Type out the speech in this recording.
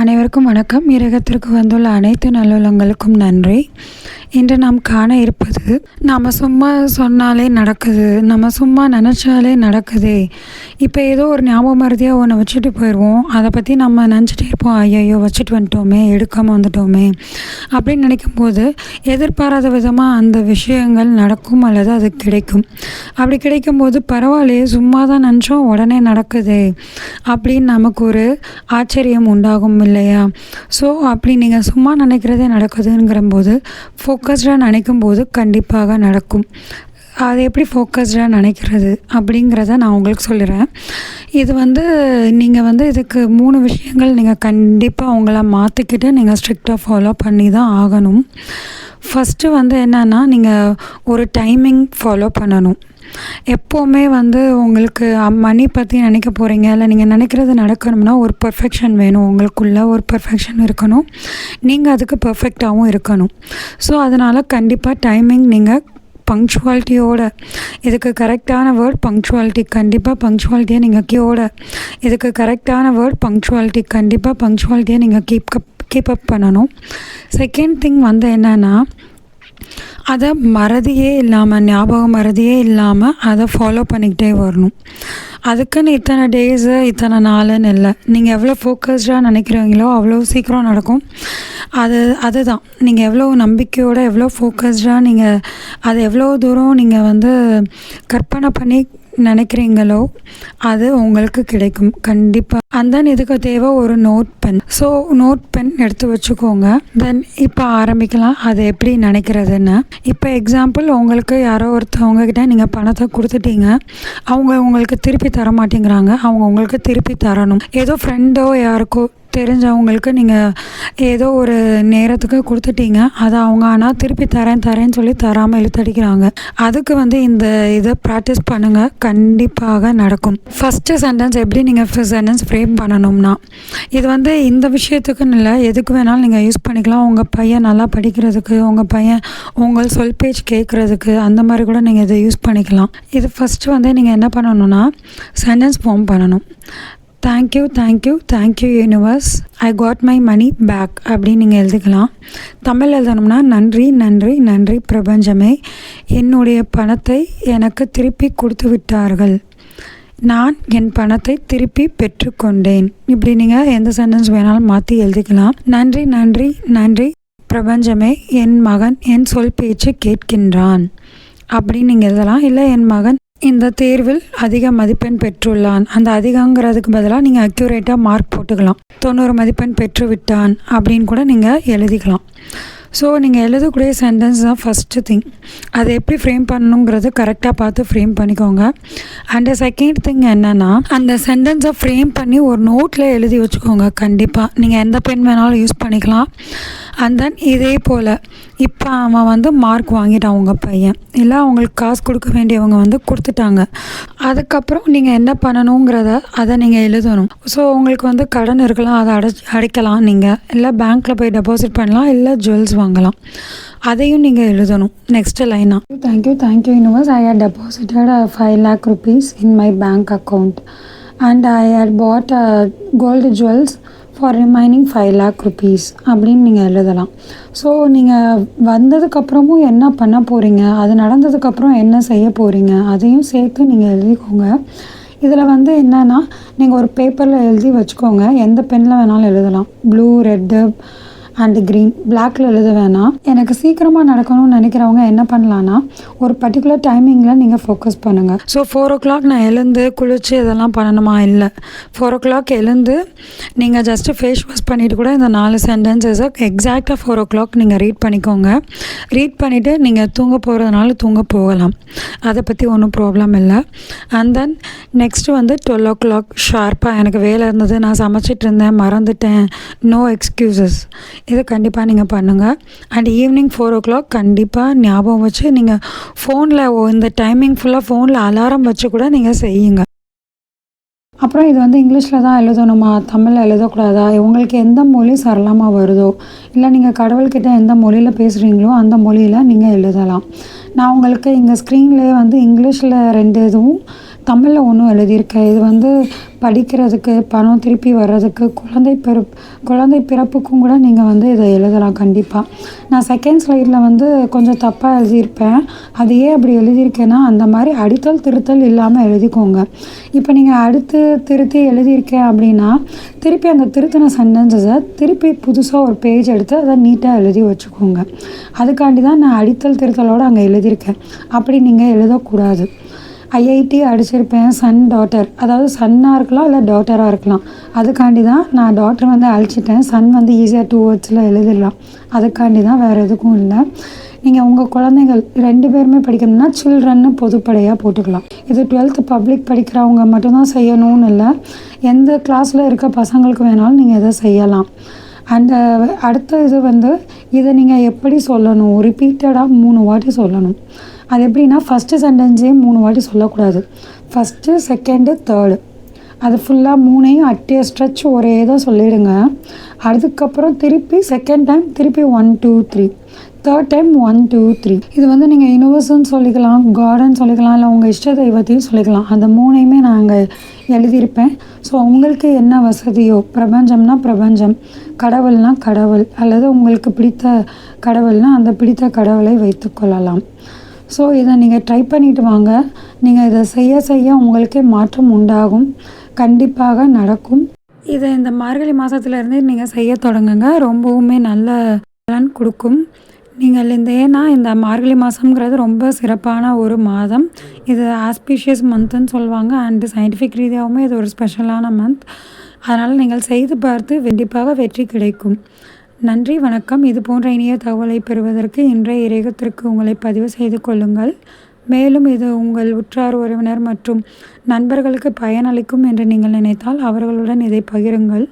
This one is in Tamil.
அனைவருக்கும் வணக்கம். இரகத்திற்கு வந்துள்ள அனைத்து நல்லுள்ளங்களுக்கும் நன்றி. இன்று நாம் காண இருப்பது நாம் சும்மா சொன்னாலே நடக்குது நம்ம சும்மா நினச்சாலே நடக்குதே. இப்போ ஏதோ ஒரு ஞாபக மருதியாக ஒன்று வச்சுட்டு போயிடுவோம் அதை பற்றி நம்ம நினச்சிட்டே இருப்போம். ஐயையோ வச்சுட்டு வந்துட்டோமே எடுக்காமல் வந்துட்டோமே. அப்படின்னு நினைக்கும் போது எதிர்பாராத விதமாக அந்த விஷயங்கள் நடக்கும் அல்லது அது கிடைக்கும். அப்படி கிடைக்கும்போது பரவாயில்லையே சும்மா தான் நினச்சோம் உடனே நடக்குதே. அப்படின்னு நமக்கு ஒரு ஆச்சரியம் உண்டாகும் இல்லையா? ஸோ அப்படி நீங்கள் சும்மா நினைக்கிறதே நடக்குதுங்கிற போது ஃபோக்கஸ்டாக நினைக்கும் போது கண்டிப்பாக நடக்கும். அதை எப்படி ஃபோக்கஸ்டாக நினைக்கிறது அப்படிங்கிறத நான் உங்களுக்கு சொல்லிடுறேன் இது வந்து நீங்கள் வந்து இதுக்கு மூணு விஷயங்கள் நீங்கள் கண்டிப்பாக உங்களை மாற்றிக்கிட்டு நீங்கள் ஸ்ட்ரிக்டாக ஃபாலோ பண்ணி தான் ஆகணும். ஃபஸ்ட்டு வந்து என்னென்னா நீங்கள் ஒரு டைமிங் ஃபாலோ பண்ணணும். எப்போவுமே வந்து உங்களுக்கு மணி பற்றி நினைக்க போகிறீங்க இல்லை நீங்கள் நினைக்கிறது நடக்கணும்னா ஒரு பர்ஃபெக்ஷன் வேணும். உங்களுக்குள்ள ஒரு பர்ஃபெக்ஷன் இருக்கணும். நீங்கள் அதுக்கு பர்ஃபெக்டாகவும் இருக்கணும். ஸோ அதனால் கண்டிப்பாக டைமிங் நீங்கள் பங்க்சுவாலிட்டியோட இதுக்கு கரெக்டான வேர்ட் பங்க்சுவாலிட்டி கண்டிப்பாக பங்க்சுவாலிட்டியை நீங்கள் கியோட இதுக்கு கரெக்டான வேர்ட் பங்க்சுவாலிட்டி கண்டிப்பாக பங்க்சுவாலிட்டியை நீங்கள் கீப் கப் கீப் அப் பண்ணணும். செகண்ட் திங் வந்து என்னென்னா அதை மறதியே இல்லாமல் ஞாபகம் மறதியே இல்லாமல் அதை ஃபாலோ பண்ணிக்கிட்டே வரணும். அதுக்குன்னு இத்தனை டேஸு இத்தனை நாளுன்னு இல்லை. நீங்கள் எவ்வளோ ஃபோக்கஸ்டாக நினைக்கிறீங்களோ அவ்வளோ சீக்கிரம் நடக்கும். அது அதுதான். நீங்கள் எவ்வளோ நம்பிக்கையோடு எவ்வளோ ஃபோக்கஸ்டாக நீங்கள் அது எவ்வளோ தூரம் நீங்கள் வந்து கற்பனை பண்ணி நினைக்கிறீங்களோ அது உங்களுக்கு கிடைக்கும். கண்டிப்பாக அண்ட் தென் இதுக்கு தேவை ஒரு note pen so note pen எடுத்து வச்சுக்கோங்க. தென் இப்போ ஆரம்பிக்கலாம். அது எப்படி நினைக்கிறதுன்னு. இப்போ எக்ஸாம்பிள் உங்களுக்கு யாரோ ஒருத்தவங்க கிட்ட நீங்கள் பணத்தை கொடுத்துட்டீங்க. அவங்க உங்களுக்கு திருப்பி தர மாட்டேங்கிறாங்க அவங்க உங்களுக்கு திருப்பி தரணும். ஏதோ ஃப்ரெண்டோ யாருக்கோ தெரிஞ்சவங்களுக்கு நீங்கள் ஏதோ ஒரு நேரத்துக்கு கொடுத்துட்டீங்க. அதை அவங்க ஆனால் திருப்பி தரேன் தரேன்னு சொல்லி தராமல் இழுத்தடிக்கிறாங்க. அதுக்கு வந்து இந்த இதை ப்ராக்டிஸ் பண்ணுங்கள் கண்டிப்பாக நடக்கும். ஃபஸ்ட்டு சென்டென்ஸ் எப்படி நீங்கள் சென்டென்ஸ் ஃப்ரேம் பண்ணணும்னா இது வந்து இந்த விஷயத்துக்குன்னு இல்லை. எதுக்கு வேணாலும் நீங்கள் யூஸ் பண்ணிக்கலாம். உங்கள் பையன் நல்லா படிக்கிறதுக்கு உங்கள் பையன் உங்கள் சொல் பேச்சு கேட்குறதுக்கு அந்த மாதிரி கூட நீங்கள் இதை யூஸ் பண்ணிக்கலாம். இது ஃபஸ்ட்டு வந்து நீங்கள் என்ன பண்ணணும்னா சென்டென்ஸ் ஃபார்ம் பண்ணணும். Thank you thank you thank you universe I got my money back அப்படின்னு நீங்கள் எழுதிக்கலாம். தமிழ் எழுதணும்னா நன்றி நன்றி நன்றி பிரபஞ்சமே. என்னுடைய பணத்தை எனக்கு திருப்பி கொடுத்து விட்டார்கள். நான் என் பணத்தை திருப்பி பெற்றுக்கொண்டேன் இப்படி நீங்கள் எந்த சென்டென்ஸ் வேணாலும் மாற்றி எழுதிக்கலாம். நன்றி நன்றி நன்றி பிரபஞ்சமே என் மகன் என் சொல் பேச்சு கேட்கின்றான். அப்படின்னு நீங்கள் எழுதலாம். இல்லை என் மகன் இந்த தேர்வில் அதிக மதிப்பெண் பெற்றுள்ளான். அந்த அதிகங்கிறதுக்கு பதிலாக நீங்கள் அக்யூரேட்டாக மார்க் போட்டுக்கலாம். தொண்ணூறு மதிப்பெண் பெற்று விட்டான் அப்படின்னு கூட நீங்கள் எழுதிக்கலாம். ஸோ நீங்கள் எழுதக்கூடிய சென்டென்ஸ் தான் ஃபஸ்ட்டு திங் அதை எப்படி ஃப்ரேம் பண்ணணுங்கிறது கரெக்டாக பார்த்து ஃப்ரேம் பண்ணிக்கோங்க. அண்ட் செகண்ட் திங் என்னென்னா அந்த சென்டென்ஸை ஃப்ரேம் பண்ணி ஒரு நோட்டில் எழுதி வச்சுக்கோங்க. கண்டிப்பாக நீங்கள் எந்த பென் வேணாலும் யூஸ் பண்ணிக்கலாம். அண்ட் தென் இதே போல் இப்போ அவன் வந்து மார்க் வாங்கிட்டான் உங்கள் பையன். இல்லை அவங்களுக்கு காசு கொடுக்க வேண்டியவங்க வந்து கொடுத்துட்டாங்க. அதுக்கப்புறம் நீங்கள் என்ன பண்ணணுங்கிறத அதை நீங்கள் எழுதணும். ஸோ உங்களுக்கு வந்து கடன் இருக்கலாம் அதை அடை அடைக்கலாம் நீங்கள் இல்லை பேங்க்கில் போய் டெபாசிட் பண்ணலாம் இல்லை ஜுவல்ஸ் வாங்கலாம். அதையும் நீங்கள் எழுதணும். நெக்ஸ்ட்டு லைனாக thank you thank you universe I had deposited five lakh rupees in my bank account and I had put gold jewels for remaining five lakh rupees அப்படின்னு நீங்கள் எழுதலாம். ஸோ நீங்கள் வந்ததுக்கப்புறமும் என்ன பண்ண போகிறீங்க அது நடந்ததுக்கப்புறம் என்ன செய்ய போகிறீங்க அதையும் சேர்த்து நீங்கள் எழுதிக்கோங்க. இதில் வந்து என்னென்னா நீங்கள் ஒரு பேப்பரில் எழுதி வச்சுக்கோங்க. எந்த பெனில் வேணாலும் எழுதலாம். ப்ளூ ரெட்டு அண்ட் க்ரீன் பிளாக்ல எழுத வேணாம். எனக்கு சீக்கிரமாக நடக்கணும்னு நினைக்கிறவங்க என்ன பண்ணலான்னா ஒரு பர்டிகுலர் டைமிங்கில் நீங்கள் ஃபோக்கஸ் பண்ணுங்கள் ஸோ ஃபோர் ஓ கிளாக் நான் எழுந்து குளிச்சு இதெல்லாம் பண்ணணுமா? இல்லை. ஃபோர் ஓ கிளாக் எழுந்து நீங்கள் ஜஸ்ட்டு ஃபேஸ் வாஷ் பண்ணிவிட்டு கூட இந்த நாலு சென்டென்சஸை எக்ஸாக்டாக ஃபோர் ஓ கிளாக் நீங்கள் ரீட் பண்ணிக்கோங்க. ரீட் பண்ணிவிட்டு நீங்கள் தூங்க போகிறதுனால தூங்க போகலாம். அதை பற்றி ஒன்றும் ப்ராப்ளம் இல்லை. அண்ட் தென் நெக்ஸ்ட்டு வந்து டுவெல் ஓ கிளாக் ஷார்ப்பாக எனக்கு வேலை இருந்தது. நான் சமைச்சிட்டு இருந்தேன் மறந்துட்டேன். நோ எக்ஸ்கியூசஸ் இதை கண்டிப்பாக நீங்கள் பண்ணுங்கள் and evening four o'clock கண்டிப்பாக ஞாபகம் வச்சு நீங்கள் ஃபோனில் இந்த டைமிங் ஃபுல்லாக ஃபோனில் அலாரம் வச்சு கூட நீங்கள் செய்யுங்க. அப்புறம் இது வந்து இங்கிலீஷில் தான் எழுதணுமா? தமிழில் எழுதக்கூடாதா? உங்களுக்கு எந்த மொழி சரளமாக வருதோ? இல்லை நீங்கள் கடவுள்கிட்ட எந்த மொழியில் பேசுகிறீங்களோ அந்த மொழியில் நீங்கள் எழுதலாம். நான் உங்களுக்கு இங்கே ஸ்க்ரீன்லேயே வந்து இங்கிலீஷில் ரெண்டு இதுவும் தமிழில் ஒன்றும் எழுதியிருக்கேன் இது வந்து படிக்கிறதுக்கு பணம் திருப்பி வர்றதுக்கு குழந்தை பிறப்பு குழந்தை பிறப்புக்கும் கூட நீங்கள் வந்து இதை எழுதலாம் கண்டிப்பாக நான் செகண்ட் ஸ்லைடில் வந்து கொஞ்சம் தப்பாக எழுதியிருப்பேன். அது ஏன் அப்படி எழுதியிருக்கேன்னா அந்த மாதிரி அடித்தல் திருத்தல் இல்லாமல் எழுதிக்கோங்க. இப்போ நீங்கள் அடுத்து திருத்தி எழுதியிருக்கேன் அப்படின்னா திருப்பி அந்த திருத்தின சென்டென்சஸை திருப்பி புதுசாக ஒரு பேஜ் எடுத்து அதை நீட்டாக எழுதி வச்சுக்கோங்க. அதுக்காண்டி தான் நான் அடித்தல் திருத்தலோடு அங்கே எழுதியிருக்கேன். அப்படி நீங்கள் எழுதக்கூடாது. ஐஐடி அடிச்சிருப்பேன் சன் டாட்டர் அதாவது சன்னாக இருக்கலாம் இல்லை டாட்டராக இருக்கலாம். அதுக்காண்டி தான் நான் டாட்டர் வந்து அழிச்சிட்டேன். சன் வந்து ஈஸியாக டூ வேர்ட்ஸில் எழுதிடலாம். அதுக்காண்டி தான் வேறு எதுக்கும் இல்லை. நீங்கள் உங்கள் குழந்தைகள் ரெண்டு பேருமே படிக்கணும்னா சில்ட்ரன்னு பொதுப்படையாக போட்டுக்கலாம். இது டுவெல்த்து பப்ளிக் படிக்கிறவங்க மட்டும்தான் செய்யணும்னு இல்லை. எந்த கிளாஸில் இருக்க பசங்களுக்கு வேணாலும் நீங்கள் இதை செய்யலாம். அண்ட் அடுத்த இது வந்து இதை நீங்கள் எப்படி சொல்லணும்? ரிப்பீட்டடாக மூணு வாட்டி சொல்லணும். அது எப்படின்னா ஃபஸ்ட்டு சென்டென்ஸே மூணு வாட்டி சொல்லக்கூடாது. ஃபஸ்ட்டு செகண்டு தேர்டு அது ஃபுல்லாக மூணையும் அட்டே ஸ்ட்ரெச் ஒரே தான் சொல்லிவிடுங்க அதுக்கப்புறம் திருப்பி செகண்ட் டைம் திருப்பி one two three third time one two three இது வந்து நீங்கள் யூனிவர்ஸ்னு சொல்லிக்கலாம் கார்டன் சொல்லிக்கலாம் இல்லை உங்கள் இஷ்ட தெய்வத்தையும் சொல்லிக்கலாம். அந்த மூணையுமே நாங்கள் எழுதியிருப்பேன். ஸோ உங்களுக்கு என்ன வசதியோ பிரபஞ்சம்னா பிரபஞ்சம் கடவுள்னா கடவுள் அல்லது உங்களுக்கு பிடித்த கடவுள்னா அந்த பிடித்த கடவுளை வைத்துக்கொள்ளலாம் ஸோ இதை நீங்கள் ட்ரை பண்ணிட்டு வாங்க. நீங்கள் இதை செய்ய செய்ய உங்களுக்கே மாற்றம் உண்டாகும். கண்டிப்பாக நடக்கும். இதை இந்த மார்கழி மாதத்துலேருந்தே நீங்கள் செய்ய தொடங்குங்க. ரொம்பவுமே நல்ல பலன் கொடுக்கும். நீங்கள் இந்த ஏன்னா இந்த மார்கழி மாதம்ங்கிறது ரொம்ப சிறப்பான ஒரு மாதம். இது ஆஸ்பீஷியஸ் மந்த்துன்னு சொல்லுவாங்க. அண்டு சயின்டிஃபிக் ரீதியாகவுமே இது ஒரு ஸ்பெஷலான மந்த் அதனால் நீங்கள் செய்து பார்த்து கண்டிப்பாக வெற்றி கிடைக்கும். நன்றி வணக்கம். இது போன்ற இனிய தகவலை பெறுவதற்கு இன்றைய இறைகத்திற்கு உங்களை பதிவு செய்து கொள்ளுங்கள். மேலும் இது உங்கள் உற்றார் உறவினர் மற்றும் நண்பர்களுக்கு பயனளிக்கும் என்று நீங்கள் நினைத்தால் அவர்களுடன் இதை பகிருங்கள்.